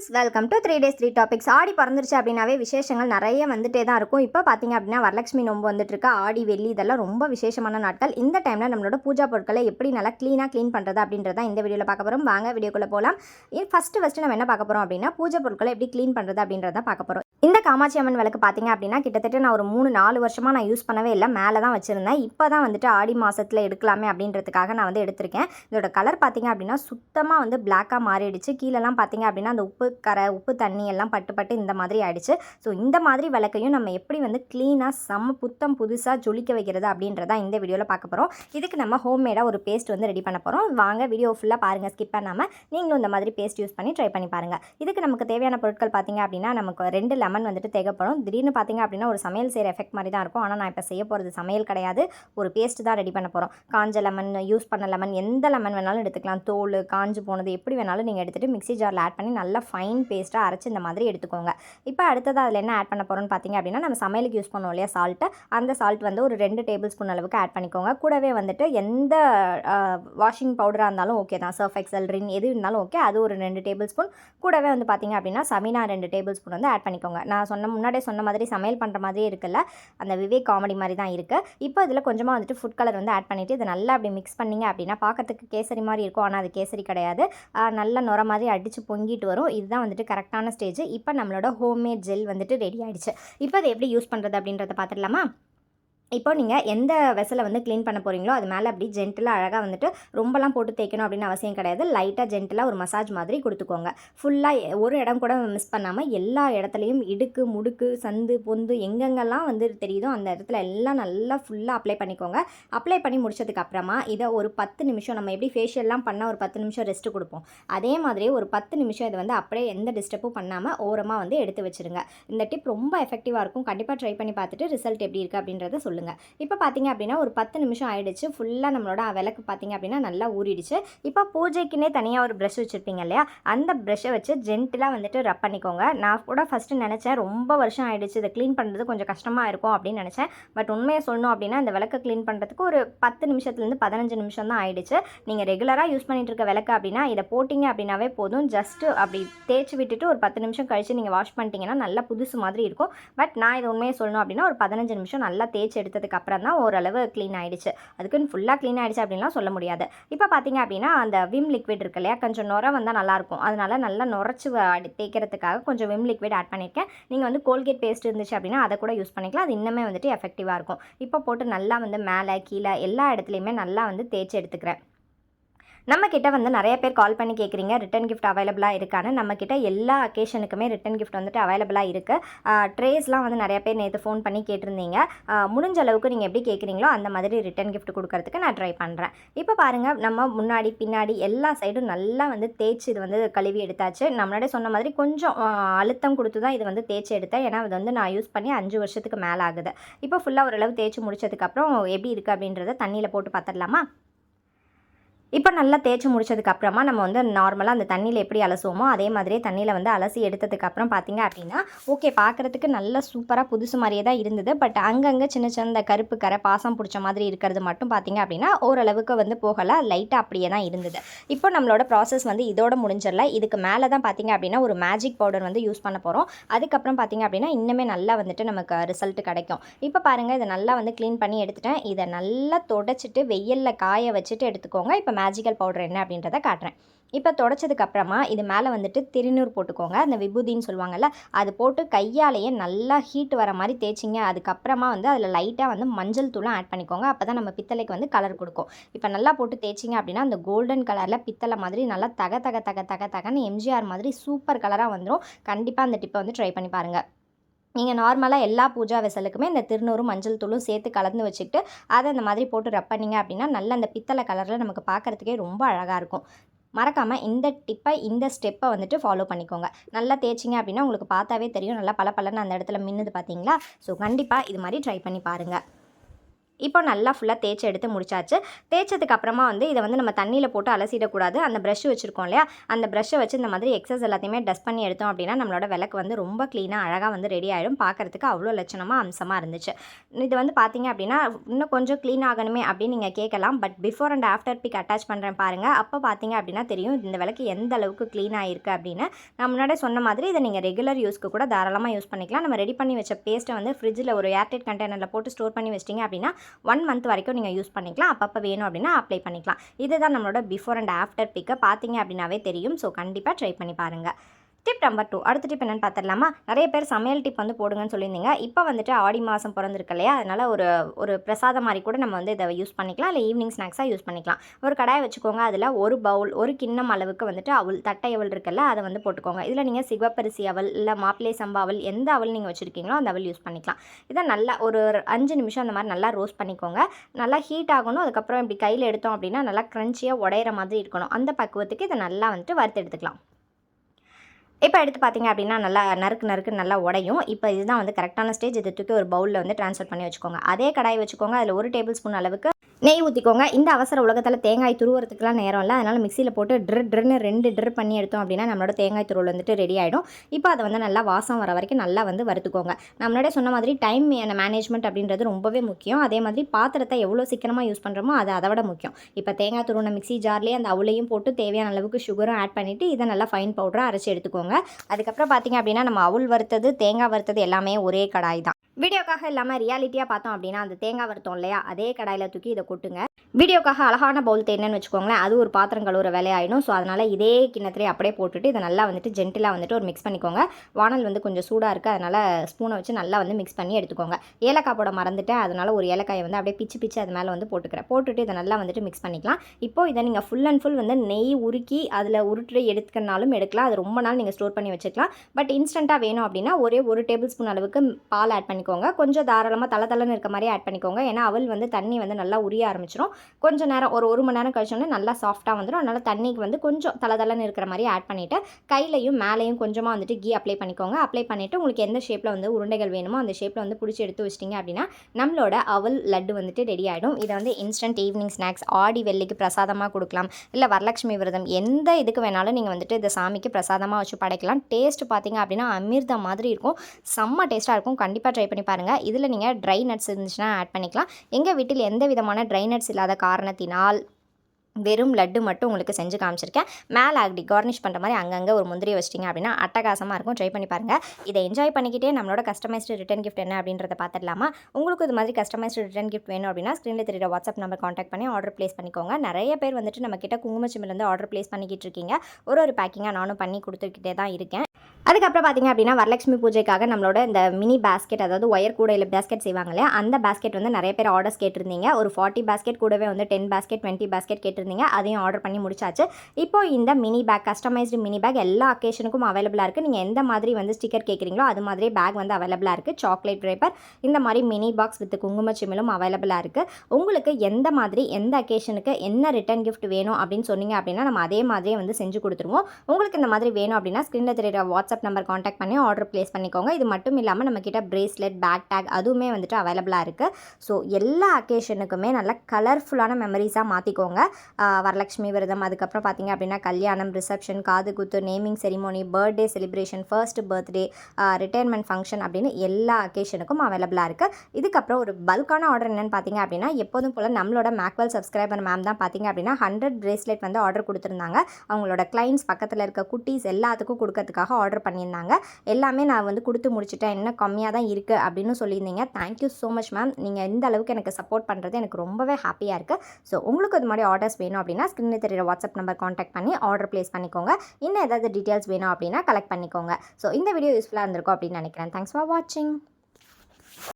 Friends welcome to three days three topics Aadi பிறந்துருச்சு அப்படின்னாவே விசேஷங்கள் நிறைய வந்துட்டே தான் இருக்கும். இப்போ பார்த்தீங்க அப்படின்னா வரலட்சுமி நோம்பு வந்துட்டுருக்க. ஆடி வெள்ளி இதெல்லாம் ரொம்ப விசேஷமான நாட்கள். இந்த டைமில் நம்மளோட பூஜா பொருட்களை எப்படி நல்லா க்ளீனாக க்ளீன் பண்ணுறது அப்படின்றத இந்த வீடியோவில் பார்க்க போகிறோம் வாங்க வீடியோக்குள்ளே போகலாம் ஃபஸ்ட்டு ஃபஸ்ட்டு நம்ம என்ன பார்க்க போகிறோம் அப்படின்னா பூஜை பொருட்களை எப்படி க்ளீன் பண்ணுறது அப்படின்றத பார்க்க போகிறோம் இந்த காமாட்சி அம்மன் விளக்கு பார்த்தீங்க அப்படின்னா கிட்டத்தட்ட நான் ஒரு மூணு நாலு வருஷமாக நான் யூஸ் பண்ணவே இல்லை. மேலே தான் வச்சுருந்தேன். இப்போ தான் வந்துட்டு ஆடி மாதத்தில் எடுக்கலாமே அப்படின்றதுக்காக நான் வந்து எடுத்திருக்கேன். இதோட கலர் பார்த்தீங்க அப்படின்னா சுத்தமாக வந்து பிளாக்காக மாறிடுச்சு. கீழெல்லாம் பார்த்தீங்க அப்படின்னா அந்த உப்பு கரை உப்பு தண்ணி எல்லாம் பட்டு பட்டு இந்த மாதிரி ஆயிடுச்சு. ஸோ இந்த மாதிரி விளக்கையும் நம்ம எப்படி வந்து க்ளீனாக செம்ம புத்தம் புதுசாக ஜொலிக்க வைக்கிறது அப்படின்றதா இந்த வீடியோவில் பார்க்க போகிறோம் இதுக்கு நம்ம ஹோம்மேடாக ஒரு பேஸ்ட் வந்து ரெடி பண்ண போகிறோம் வாங்க வீடியோ ஃபுல்லாக பாருங்கள் ஸ்கிப் பண்ணாமல் நீங்களும் இந்த மாதிரி பேஸ்ட் யூஸ் பண்ணி ட்ரை பண்ணி பாருங்கள் இதுக்கு நமக்கு தேவையான பொருட்கள் பார்த்தீங்க அப்படின்னா நமக்கு ரெண்டு லெமன் வந்துட்டு தேவைப்படும். திடீர்னு பார்த்தீங்க அப்படின்னா ஒரு சமையல் செய்கிற எஃபெக்ட் மாதிரி தான் இருக்கும். ஆனால் நான் இப்போ செய்ய போகிறது சமையல் கிடையாது. ஒரு பேஸ்ட் தான் ரெடி பண்ண போகிறோம் காஞ்ச லெமன் யூஸ் பண்ண லெமன் எந்த லெமன் வேணாலும் எடுத்துக்கலாம். தோல் காஞ்சு போனது எப்படி வேணாலும் நீங்கள் எடுத்துகிட்டு மிக்ஸி ஜாரில் ஆட் பண்ணி நல்லா ஃபைன் பேஸ்ட்டாக அரைச்சி இந்த மாதிரி எடுத்துக்கோங்க. இப்போ அடுத்தது அதில் என்ன ஆட் பண்ண போகிறோம்னு பார்த்தீங்க அப்படின்னா நம்ம சமையலுக்கு யூஸ் பண்ணுவோம் இல்லையா சால்ட்டு அந்த சால்ட் வந்து ஒரு ரெண்டு டேபிள் ஸ்பூன் அளவுக்கு ஆட் பண்ணிக்கோங்க. கூடவே வந்துட்டு எந்த வாஷிங் பவுடராக இருந்தாலும் ஓகே தான். சர்ஃப் எக்ஸல் ரின் எது இருந்தாலும் ஓகே அது ஒரு ரெண்டு டேபிள் ஸ்பூன் கூடவே வந்து பார்த்தீங்க அப்படின்னா சமினா ரெண்டு டேபிள் ஸ்பூன் வந்து ஆட் பண்ணிக்கோங்க. நான் சொன்ன முன்னாடியே சொன்ன மாதிரி சமையல் பண்ணுற மாதிரி இருக்குல்ல அந்த விவேக் காமெடி மாதிரி தான் இருக்குது இப்போ இதில் கொஞ்சமாக வந்துட்டு ஃபுட் கலர் வந்து ஆட் பண்ணிவிட்டு இதை நல்லா அப்படி மிக்ஸ் பண்ணிங்க அப்படின்னா பார்க்கறதுக்கு கேசரி மாதிரி இருக்கும். ஆனால் அது கேசரி கிடையாது. நல்லா நல்ல நுர மாதிரி அடித்து பொங்கிட்டு வரும். இது இதுதான் வந்துட்டு கரெக்டான ஸ்டேஜ். இப்போ நம்மளோட ஹோம்மேட் ஜெல் வந்துட்டு ரெடி ஆகிடுச்சு இப்போ அதை எப்படி யூஸ் பண்ணுறது அப்படின்றத பார்த்துடலாமா இப்போ நீங்கள் எந்த வெசலை வந்து க்ளீன் பண்ண போகிறீங்களோ அது மேலே அப்படி ஜென்டிலாக அழகாக வந்துட்டு ரொம்பலாம் போட்டு தேய்க்கணும் அப்படின்னு அவசியம் கிடையாது. லைட்டாக ஜென்டிலாக ஒரு மசாஜ் மாதிரி கொடுத்துக்கோங்க. ஃபுல்லாக ஒரு இடம் கூட மிஸ் பண்ணாமல் எல்லா இடத்துலையும் இடுக்கு முடுக்கு சந்து பொந்து எங்கெங்கெல்லாம் வந்து தெரியுதோ அந்த இடத்துல எல்லாம் நல்லா ஃபுல்லாக அப்ளை பண்ணிக்கோங்க. அப்ளை பண்ணி முடிச்சதுக்கு அப்புறமா இதை ஒரு பத்து நிமிஷம் நம்ம எப்படி ஃபேஷியல்லாம் பண்ணால் ஒரு பத்து நிமிஷம் ரெஸ்ட்டு கொடுப்போம். அதே மாதிரி ஒரு பத்து நிமிஷம் இதை வந்து அப்படியே எந்த டிஸ்டர்பும் பண்ணாமல் ஓரமாக வந்து எடுத்து வச்சுருங்க. இந்த டிப் ரொம்ப எஃபெக்டிவாக இருக்கும். கண்டிப்பாக ட்ரை பண்ணி பார்த்துட்டு ரிசல்ட் எப்படி இருக்குது அப்படின்றத சொல்லுங்கள் இப்போ பார்த்தீங்க அப்படின்னா ஒரு பத்து நிமிஷம் ஆயிடுச்சு. ஃபுல்லாக நம்மளோட விளக்கு பார்த்தீங்க அப்படின்னா நல்லா ஊறிடுச்சு. இப்போ பூஜைக்குன்னே தனியாக ஒரு ப்ரஷ் வச்சுருப்பீங்க இல்லையா? அந்த ப்ரஷ்ஷை வச்சு ஜென்டிலாக வந்துட்டு ரப் பண்ணிக்கோங்க. நான் கூட ஃபஸ்ட்டு நினச்சேன் ரொம்ப வருஷம் ஆயிடுச்சு. இதை க்ளீன் பண்ணுறது கொஞ்சம் கஷ்டமாக இருக்கும் அப்படின்னு நினச்சேன். பட் உண்மையை சொல்லணும் அப்படின்னா இந்த விளக்கை க்ளீன் பண்ணுறதுக்கு ஒரு பத்து நிமிஷத்துலேருந்து பதினஞ்சு நிமிஷம் தான் ஆயிடுச்சு. நீங்கள் ரெகுலராக யூஸ் பண்ணிட்டு இருக்க விளக்கு அப்படின்னா இதை போட்டிங்க அப்படின்னாவே போதும். ஜஸ்ட்டு அப்படி தேய்ச்சி விட்டுட்டு ஒரு பத்து நிமிஷம் கழித்து நீங்கள் வாஷ் பண்ணிட்டீங்கன்னா நல்லா புதுசு மாதிரி இருக்கும். பட் நான் இதை உண்மையை சொல்லணும் அப்படின்னா ஒரு பதினஞ்சு நிமிஷம் நல்லா தேய்ச்சி எடுத்ததுக்கு அப்புறம் தான் ஓரளவு க்ளீன் ஆயிடுச்சு. அதுக்குன்னு ஃபுல்லாக க்ளீன் ஆகிடுச்சு அப்படின்லாம் சொல்ல முடியாது. இப்போ பார்த்தீங்க அப்படின்னா அந்த விம் லிக்விட் இருக்கு இல்லையா? கொஞ்சம் நுர வந்தால் நல்லாயிருக்கும் அதனால நல்லா நுரைச்சி அடி- தேய்க்கிறதுக்காக கொஞ்சம் விம் லிக்விட் ஆட் பண்ணியிருக்கேன் நீங்கள் வந்து கோல்கேட் பேஸ்ட் இருந்துச்சு அப்படின்னா அதை கூட யூஸ் பண்ணிக்கலாம். அது இன்னுமே வந்துட்டு எஃபெக்டிவாக இருக்கும். இப்போ போட்டு நல்லா வந்து மேலே கீழே எல்லா இடத்துலையுமே நல்லா வந்து தேய்ச்சி எடுத்துக்கிறேன். நம்ம கிட்ட வந்து நிறைய பேர் கால் பண்ணி கேட்குறீங்க ரிட்டன் கிஃப்ட் அவைலபிளாக இருக்கான்னு. நம்ம கிட்ட எல்லா அக்கேஷனுக்குமே ரிட்டன் கிஃப்ட் வந்துட்டு அவைலபிளாக இருக்குது ட்ரேஸ்லாம் வந்து நிறைய பேர் நேற்று ஃபோன் பண்ணி கேட்டிருந்தீங்க. முடிஞ்ச அளவுக்கு நீங்கள் எப்படி கேட்குறீங்களோ அந்த மாதிரி ரிட்டன் கிஃப்ட் கொடுக்கறதுக்கு நான் ட்ரை பண்ணுறேன் இப்போ பாருங்கள் நம்ம முன்னாடி பின்னாடி எல்லா சைடும் நல்லா வந்து தேய்ச்சி இது வந்து கழுவி எடுத்தாச்சு. நம்மளோட சொன்ன மாதிரி கொஞ்சம் அழுத்தம் கொடுத்து தான் இது வந்து தேய்ச்சி எடுத்தேன். ஏன்னா இது வந்து நான் யூஸ் பண்ணி அஞ்சு வருஷத்துக்கு மேலே ஆகுது இப்போ ஃபுல்லாக ஓரளவு தேய்ச்சி முடிச்சதுக்கப்புறம் எப்படி இருக்குது அப்படின்றத தண்ணியில் போட்டு பார்த்துடலாமா? இப்போ நல்லா தேய்ச்சி முடிச்சதுக்கு அப்புறமா நம்ம வந்து நார்மலாக அந்த தண்ணியில் எப்படி அலசுவோமோ அதே மாதிரியே தண்ணியில் வந்து அலசி எடுத்ததுக்கு அப்புறம் பார்த்தீங்க அப்படின்னா ஓகே பார்க்குறதுக்கு நல்ல சூப்பராக புதுசு மாதிரியே தான் இருந்தது. பட் அங்கங்கே சின்ன சின்ன கருப்பு கரை பாசம் பிடிச்ச மாதிரி இருக்கிறது மட்டும் பார்த்தீங்க அப்படின்னா ஓரளவுக்கு வந்து போகலை. லைட்டாக அப்படியே தான் இருந்தது. இப்போ நம்மளோட ப்ராசஸ் வந்து இதோட முடிஞ்சிடல. இதுக்கு மேலே தான் பார்த்தீங்க அப்படின்னா ஒரு மேஜிக் பவுடர் வந்து யூஸ் பண்ண போகிறோம் அதுக்கப்புறம் பார்த்தீங்க அப்படின்னா இன்னுமே நல்லா வந்துட்டு நமக்கு ரிசல்ட் கிடைக்கும். இப்போ பாருங்கள் இதை நல்லா வந்து க்ளீன் பண்ணி எடுத்துட்டேன். இதை நல்லா தொடச்சிட்டு வெயிலில் காய வச்சுட்டு எடுத்துக்கோங்க. இப்போ மேஜிக்கல் பவுடர் என்ன அப்படின்றத காட்டுறேன். இப்போ தொடச்சதுக்கு அப்புறமா இது மேலே வந்துட்டு திருநூறு போட்டுக்கோங்க. அந்த விபூதின்னு சொல்லுவாங்கல்ல அது போட்டு கையாலேயே நல்லா ஹீட் வர மாதிரி தேய்ச்சிங்க. அதுக்கப்புறமா வந்து அதில் லைட்டாக வந்து மஞ்சள் தூளும் ஆட் பண்ணிக்கோங்க. அப்போ தான் நம்ம பித்தளைக்கு வந்து கலர் கொடுக்கும். இப்போ நல்லா போட்டு தேய்ச்சிங்க அப்படின்னா அந்த கோல்டன் கலரில் பித்தளை மாதிரி நல்லா தக தக தக தக தகன்னு எம்ஜிஆர் மாதிரி சூப்பர் கலராக வந்துடும் கண்டிப்பாக அந்த டிப்பை வந்து ட்ரை பண்ணி பாருங்கள் நீங்கள் நார்மலாக எல்லா பூஜா வெசலுக்குமே இந்த திருநூறும் மஞ்சள் தூளும் சேர்த்து கலந்து வச்சுக்கிட்டு அதை இந்த மாதிரி போட்டு ரப் பண்ணிங்க அப்படின்னா நல்ல அந்த பித்தளை கலரில் நமக்கு பார்க்குறதுக்கே ரொம்ப அழகாக இருக்கும். மறக்காமல் இந்த டிப்பை இந்த ஸ்டெப்பை வந்துட்டு ஃபாலோ பண்ணிக்கோங்க. நல்லா தேய்ச்சிங்க அப்படின்னா உங்களுக்கு பார்த்தாவே தெரியும். நல்லா பல அந்த இடத்துல மின்னுது பார்த்தீங்களா ஸோ கண்டிப்பாக இது மாதிரி ட்ரை பண்ணி பாருங்கள் இப்போ நல்லா ஃபுல்லாக தேய்ச்சி எடுத்து முடிச்சாச்சு. தேய்ச்சதுக்கு அப்புறமா வந்து இதை வந்து நம்ம தண்ணியில் போட்டு அலசிடக்கூடாது. அந்த ப்ரஷ் வச்சுருக்கோம் இல்லையா? அந்த ப்ரஷ்ஷை வச்சு இந்த மாதிரி எக்ஸஸ் எல்லாத்தையுமே டஸ்ட் பண்ணி எடுத்தோம் அப்படின்னா நம்மளோட விளக்கு வந்து ரொம்ப க்ளீனாக அழகாக வந்து ரெடி ஆகிடும் பார்க்கறதுக்கு அவ்வளோ லட்சணமாக அம்சமாக இருந்துச்சு. இது வந்து பார்த்தீங்க அப்படின்னா இன்னும் கொஞ்சம் க்ளீன் ஆகணுமே அப்படின்னு நீங்கள் கேட்கலாம். But before and after pic attach பண்ணுறேன் பாருங்கள் அப்போ பார்த்தீங்க அப்படின்னா தெரியும் இந்த விளக்கு எந்த அளவுக்கு க்ளீன் ஆகிருக்கு அப்படின்னு. நான் முன்னாடி சொன்ன மாதிரி இதை நீங்கள் ரெகுலர் யூஸ்க்கு கூட தாராளமாக யூஸ் பண்ணிக்கலாம். நம்ம ரெடி பண்ணி வச்ச பேஸ்ட்டை வந்து ஃப்ரிட்ஜில் ஒரு ஏர்டெட் கண்டெய்னரில் போட்டு ஸ்டோர் பண்ணி வச்சிட்டிங்க அப்படின்னா ஒன் மந்த் வரைக்கும் நீங்கள் யூஸ் பண்ணிக்கலாம். அப்பப்போ வேணும் அப்படின்னா அப்ளை பண்ணிக்கலாம். இதுதான் நம்மளோட பிஃபோர் அண்ட் ஆஃப்டர் பிக்கை பார்த்தீங்க அப்படின்னாவே தெரியும். ஸோ கண்டிப்பாக ட்ரை பண்ணி பாருங்கள் டிப் நம்பர் டூ அடுத்த டிப் என்னென்னு பார்த்துடலாமா? நிறைய பேர் சமையல் டிப் வந்து போடுங்கன்னு சொல்லியிருந்தீங்க. இப்போ வந்துட்டு ஆடி மாதம் பிறந்திருக்கு இல்லையா? அதனால் ஒரு ஒரு பிரசாதம் மாதிரி கூட நம்ம வந்து இதை யூஸ் பண்ணிக்கலாம். இல்லை ஈவினிங் ஸ்நாக்ஸாக யூஸ் பண்ணிக்கலாம். ஒரு கடாயை வச்சுக்கோங்க. அதில் ஒரு பவுல் ஒரு கிண்ணம் அளவுக்கு வந்துட்டு அவள் தட்டை அவள் இருக்குல்ல அதை வந்து போட்டுக்கோங்க. இதில் நீங்கள் சிவப்பரிசி அவள் இல்லை மாப்பிள்ளை சம்பா அவள் எந்த அவள் நீங்கள் வச்சுருக்கீங்களோ அந்த அவள் யூஸ் பண்ணிக்கலாம். இதை நல்லா ஒரு அஞ்சு நிமிஷம் அந்த மாதிரி நல்லா ரோஸ்ட் பண்ணிக்கோங்க. நல்லா ஹீட் ஆகணும். அதுக்கப்புறம் இப்படி கையில் எடுத்தோம் அப்படின்னா நல்லா க்ரன்ச்சியாக உடையிற மாதிரி இருக்கணும். அந்த பக்குவத்துக்கு இதை நல்லா வந்துட்டு வறுத்து எடுத்துக்கலாம். இப்போ எடுத்து பார்த்தீங்க அப்படின்னா நல்லா நறுக்கு நறுக்கு நல்லா உடையும். இப்போ இதுதான் வந்து கரெக்டான ஸ்டேஜ் இதை தூக்கி ஒரு பவுலில் வந்து ட்ரான்ஸ்ஃபர் பண்ணி வச்சுக்கோங்க. அதே கடாய் வச்சுக்கோங்க. அதில் ஒரு டேபிள் ஸ்பூன் அளவுக்கு நெய் ஊற்றிக்கோங்க இந்த அவசர உலகத்தில் தேங்காய் துருவுறதுக்குலாம் நேரம் இல்லை. அதனால் மிக்சியில் போட்டு ட்ரு ட்ருன்னு ரெண்டு ட்ரு பண்ணி எடுத்தோம் அப்படின்னா நம்மளோட தேங்காய் துருவல் வந்துட்டு ரெடி ஆகிடும் இப்போ அதை வந்து நல்லா வாசம் வர வரைக்கும் நல்லா வந்து வறுத்துக்கோங்க. நம்மளோட சொன்ன மாதிரி டைம் மேனேஜ்மெண்ட் அப்படின்றது ரொம்பவே முக்கியம். அதே மாதிரி பாத்திரத்தை எவ்வளோ சீக்கிரமாக யூஸ் பண்ணுறோமோ அது அதை விட முக்கியம். இப்போ தேங்காய் துருவன மிக்சி ஜார்லேயே அந்த அவளையும் போட்டு தேவையான அளவுக்கு சுகரும் ஆட் பண்ணிவிட்டு இதை நல்லா ஃபைன் பவுடராக அரைச்சி எடுத்துக்கோங்க. அதுக்கப்புறம் பார்த்தீங்க அப்படின்னா நம்ம அவுள் வறுத்தது தேங்காய் வறுத்தது எல்லாமே ஒரே கடாய் தான். வீடியோக்காக இல்லாமல் ரியாலிட்டியாக பார்த்தோம் அப்படின்னா அந்த தேங்காய் வறுத்தோம் இல்லையா? அதே கடாயில் தூக்கி இதை கொட்டுங்க. வீடியோக்காக அழகான பவுல் தேனன்னு வச்சுக்கோங்களேன். அது ஒரு பாத்திரம் கழுவுற வேலையாயிடும். ஸோ அதனால் இதே கிண்ணத்துலேயே அப்படியே போட்டுட்டு இதை நல்லா வந்துட்டு ஜென்டிலாக வந்துட்டு ஒரு மிக்ஸ் பண்ணிக்கோங்க. வானல் வந்து கொஞ்சம் சூடாக இருக்குது அதனால் ஸ்பூனை வச்சு நல்லா வந்து மிக்ஸ் பண்ணி எடுத்துக்கோங்க. ஏலக்காய் போட மறந்துட்டேன். அதனால் ஒரு ஏலக்காயை வந்து அப்படியே பிச்சு பிச்சு அது மேலே வந்து போட்டுக்கிறேன். போட்டுட்டு இதை நல்லா வந்துட்டு மிக்ஸ் பண்ணிக்கலாம். இப்போ இதை நீங்கள் ஃபுல் அண்ட் ஃபுல் வந்து நெய் உருக்கி அதில் உருட்டு எடுத்துக்கனாலும் எடுக்கலாம். அது ரொம்ப நாள் நீங்கள் ஸ்டோர் பண்ணி வச்சுக்கலாம். பட் இன்ஸ்டண்ட்டாக வேணும் அப்படின்னா ஒரே ஒரு டேபிள் ஸ்பூன் அளவுக்கு பால் ஆட் பண்ணிக்கோங்க. கொஞ்சம் தாராளமாக தலை தலைன்னு இருக்க மாதிரி ஆட் பண்ணிக்கோங்க. ஏன்னா அவள் வந்து தண்ணி வந்து நல்லா உரிய ஆரம்பிச்சிடும் கொஞ்சம் நேரம் ஒரு ஒரு மணி நேரம் கழிச்சோன்னே நல்லா சாஃப்ட்டாக வந்துடும் அதனால் தண்ணிக்கு வந்து கொஞ்சம் தலை தலைன்னு இருக்கிற மாதிரி ஆட் பண்ணிவிட்டு கையிலையும் மேலேயும் கொஞ்சமாக வந்துட்டு கீ அப்ளை பண்ணிக்கோங்க. அப்ளை பண்ணிவிட்டு உங்களுக்கு எந்த ஷேப்பில் வந்து உருண்டைகள் வேணுமோ அந்த ஷேப்பில் வந்து பிடிச்சி எடுத்து வச்சிட்டிங்க அப்படின்னா நம்மளோட அவல் லட்டு வந்துட்டு ரெடி ஆகிடும் இதை வந்து இன்ஸ்டன்ட் ஈவினிங் ஸ்நாக்ஸ் ஆடி வெள்ளிக்கு பிரசாதமாக கொடுக்கலாம். இல்லை வரலட்சுமி விரதம் எந்த இதுக்கு வேணாலும் நீங்கள் வந்துட்டு இந்த சாமிக்கு பிரசாதமாக வச்சு படைக்கலாம். டேஸ்ட் பார்த்தீங்க அப்படின்னா அமிர்தம் மாதிரி இருக்கும். செம்ம டேஸ்ட்டாக இருக்கும். கண்டிப்பாக ட்ரை பண்ணி பாருங்கள் இதில் நீங்கள் ட்ரை நட்ஸ் இருந்துச்சுன்னா ஆட் பண்ணிக்கலாம். எங்கள் வீட்டில் எந்த விதமான ட்ரை நட்ஸ் இல்லாத காரணத்தினால் வெறும் லட்டு மட்டும் உங்களுக்கு செஞ்சு காமிச்சிருக்கேன். மேலே அப்படி கார்னிஷ் பண்ணுற மாதிரி அங்கங்கே ஒரு முந்திரி வச்சிட்டிங்க அப்படின்னா அட்டகாசமாக இருக்கும். ட்ரை பண்ணி பாருங்கள் இதை என்ஜாய் பண்ணிக்கிட்டே நம்மளோட கஸ்டமைஸ்டு ரிட்டன் கிஃப்ட் என்ன அப்படின்றத பார்த்துடலாமா? உங்களுக்கு இது மாதிரி கஸ்டமைஸ்டு ரிட்டன் கிஃப்ட் வேணும் அப்படின்னா ஸ்க்ரீனில் தெரியுற வாட்ஸ்அப் நம்பர் காண்டாக்ட் பண்ணி ஆர்டர் ப்ளேஸ் பண்ணிக்கோங்க. நிறைய பேர் வந்துட்டு நம்ம கிட்ட குங்குமச்சிமிலேருந்து ஆர்டர் ப்ளேஸ் பண்ணிக்கிட்டு இருக்கீங்க. ஒரு ஒரு பேக்கிங்காக நானும் பண்ணி கொடுத்துக்கிட்டே தான் இருக்கேன். அதுக்கப்புறம் பார்த்தீங்க அப்படின்னா வரலட்சுமி பூஜைக்காக நம்மளோட இந்த மினி பேஸ்கெட் அதாவது ஒயர் கூடையில் பேஸ்கெட் செய்வாங்க இல்லையா? அந்த பேஸ்கெட் வந்து நிறைய பேர் ஆர்டர்ஸ் கேட்டிருந்தீங்க. ஒரு ஃபார்ட்டி பேஸ்கெட் கூடவே வந்து டென் பேஸ்கெட் டுவெண்ட்டி பேஸ்கெட் கேட்டிருந்தீங்க. அதையும் ஆர்டர் பண்ணி முடிச்சாச்சு. இப்போ இந்த mini bag customised mini bag எல்லா அக்கேஷனுக்கும் அவைலபிளாக இருக்குது நீங்கள் எந்த மாதிரி வந்து ஸ்டிக்கர் கேட்குறீங்களோ அது மாதிரி பேக் வந்து அவைலபிளாக இருக்குது சாக்லேட் ட்ரேப்பர் இந்த மாதிரி மினி பாக்ஸ் வித் குங்குமச்சிமிலும் அவைலபிளாக இருக்குது உங்களுக்கு எந்த மாதிரி எந்த அக்கேஷனுக்கு என்ன ரிட்டன் கிஃப்ட் வேணும் அப்படின்னு சொன்னீங்க அப்படின்னா நம்ம அதே மாதிரியே வந்து செஞ்சு கொடுத்துருவோம். உங்களுக்கு இந்த மாதிரி வேணும் அப்படின்னா ஸ்க்ரீனில் தெரியுற வாட்ஸ்அப் நம்பர் காண்டாக்ட் பண்ணி ஆர்டர் ப்ளேஸ் பண்ணிக்கோங்க. இது மட்டும் இல்லாமல் நம்மக்கிட்ட பிரேஸ்லெட் பேக் டேக் அதுவுமே வந்துட்டு அவைலபிளாக இருக்குது ஸோ எல்லா அக்கேஷனுக்குமே நல்ல கலர்ஃபுல்லான மெமரிஸாக மாற்றிக்கோங்க வரலட்சுமி விரதம் அதுக்கப்புறம் பார்த்தீங்க அப்படின்னா கல்யாணம் ரிசப்ஷன் காது குத்து naming ceremony birthday celebration first birthday retirement function அப்படின்னு எல்லா அக்கேஷனுக்கும் அவைலபிளாக இருக்குது இதுக்கப்புறம் ஒரு பல்கான ஆர்டர் என்னென்னு பார்த்தீங்க அப்படின்னா எப்போதும் போல் நம்மளோட மேக்வல் சப்ஸ்கிரைபர் மேம் தான் பார்த்தீங்க அப்படின்னா ஹண்ட்ரட் பிரேஸ்லெட் வந்து ஆர்டர் கொடுத்துருந்தாங்க. அவங்களோட கிளைண்ட்ஸ் பக்கத்தில் இருக்க குட்டீஸ் எல்லாத்துக்கும் கொடுக்கறதுக்காக ஆர்டர் பண்ணியிருந்தாங்க. எல்லாமே நான் வந்து கொடுத்து முடிச்சுட்டேன். இன்னும் கம்மியாக தான் இருக்குது அப்படின்னு சொல்லியிருந்தீங்க. தேங்க்யூ ஸோ மச் மேம் நீங்கள் இந்த அளவுக்கு எனக்கு சப்போர்ட் பண்ணுறது எனக்கு ரொம்பவே ஹாப்பியாக இருக்குது ஸோ உங்களுக்கு இது மாதிரி ஆர்டர்ஸ் வேணும் அப்படின்னா ஸ்க்ரீனில் தெரியுற வாட்ஸ்அப் நம்பர் காண்டாக்ட் பண்ணி ஆர்டர் ப்ளேஸ் பண்ணிக்கோங்க. இன்னும் ஏதாவது டீட்டெயில்ஸ் வேணும் அப்படின்னா கலெக்ட் பண்ணிக்கோங்க. ஸோ இந்த வீடியோ யூஸ்ஃபுல்லாக இருந்திருக்கும் அப்படின்னு நினைக்கிறேன். தேங்க்ஸ் ஃபார் வாட்சிங்